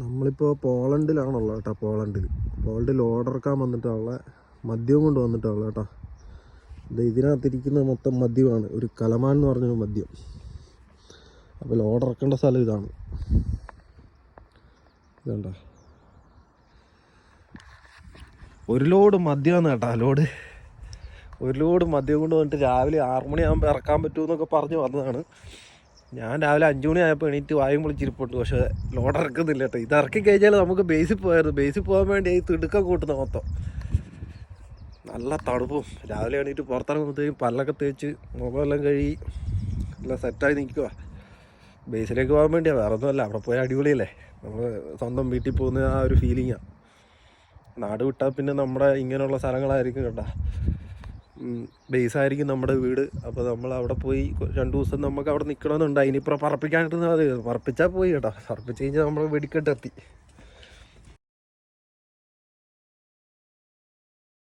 നമ്മളിപ്പോൾ പോളണ്ടിലാണുള്ളത് കേട്ടോ പോളണ്ടിൽ പോളണ്ടിൽ ഓർഡർ ഇറക്കാൻ വന്നിട്ടുള്ള മദ്യവും കൊണ്ട് വന്നിട്ടുള്ള കേട്ടോ. ഇത് ഇതിനകത്തിരിക്കുന്ന മൊത്തം മദ്യമാണ്. ഒരു കലമാൻ എന്ന് പറഞ്ഞൊരു മദ്യം. അപ്പോൾ ഓർഡർ ഇറക്കേണ്ട സ്ഥലം ഇതാണ്. ഇതണ്ട? ഒരു ലോഡ് മദ്യമാണ് കേട്ടോ ലോഡ് ഒരു ലോഡ് മദ്യം കൊണ്ട് വന്നിട്ട് രാവിലെ ആറുമണിയാകുമ്പോൾ ഇറക്കാൻ പറ്റുമെന്നൊക്കെ പറഞ്ഞ് വന്നതാണ്. ഞാൻ രാവിലെ അഞ്ചു മണി ആയപ്പോൾ എണീറ്റ് വായും പൊളിച്ചിരിപ്പുണ്ട് പക്ഷേ ലോഡ് ഇറക്കുന്നില്ല കേട്ടോ ഇത് ഇറക്കി കഴിഞ്ഞാൽ നമുക്ക് ബേസിൽ പോയായിരുന്നു. ബേസിൽ പോകാൻ വേണ്ടി ഈ തിടുക്കം കൂട്ടുന്ന മൊത്തം. നല്ല തണുപ്പും. രാവിലെ എണീറ്റ് പുറത്തിറങ്ങുമ്പോഴത്തേക്കും പല്ലൊക്കെ തേച്ച് മുഖമെല്ലാം കഴുകി എല്ലാം സെറ്റായി നിൽക്കുക ബേസിലേക്ക് പോകാൻ വേണ്ടിയാണ് വേറെ ഒന്നുമല്ല അവിടെ പോയാൽ അടിപൊളിയല്ലേ? നമ്മൾ സ്വന്തം വീട്ടിൽ പോകുന്ന ആ ഒരു ഫീലിങ്ങാണ് നാട് വിട്ടാൽ പിന്നെ നമ്മുടെ ഇങ്ങനെയുള്ള സ്ഥലങ്ങളായിരിക്കും കേട്ടോ. ബേസ് ആയിരിക്കും നമ്മുടെ വീട്. അപ്പോൾ നമ്മൾ അവിടെ പോയി രണ്ട് ദിവസം നമുക്ക് അവിടെ നിൽക്കണമെന്നുണ്ടായി ഇനിയിപ്പോൾ പറപ്പിക്കാനായിട്ട് അത് പറപ്പിച്ചാൽ പോയി കേട്ടോ. പറപ്പിച്ച് കഴിഞ്ഞാൽ നമ്മൾ വെടിക്കെട്ട് എത്തി.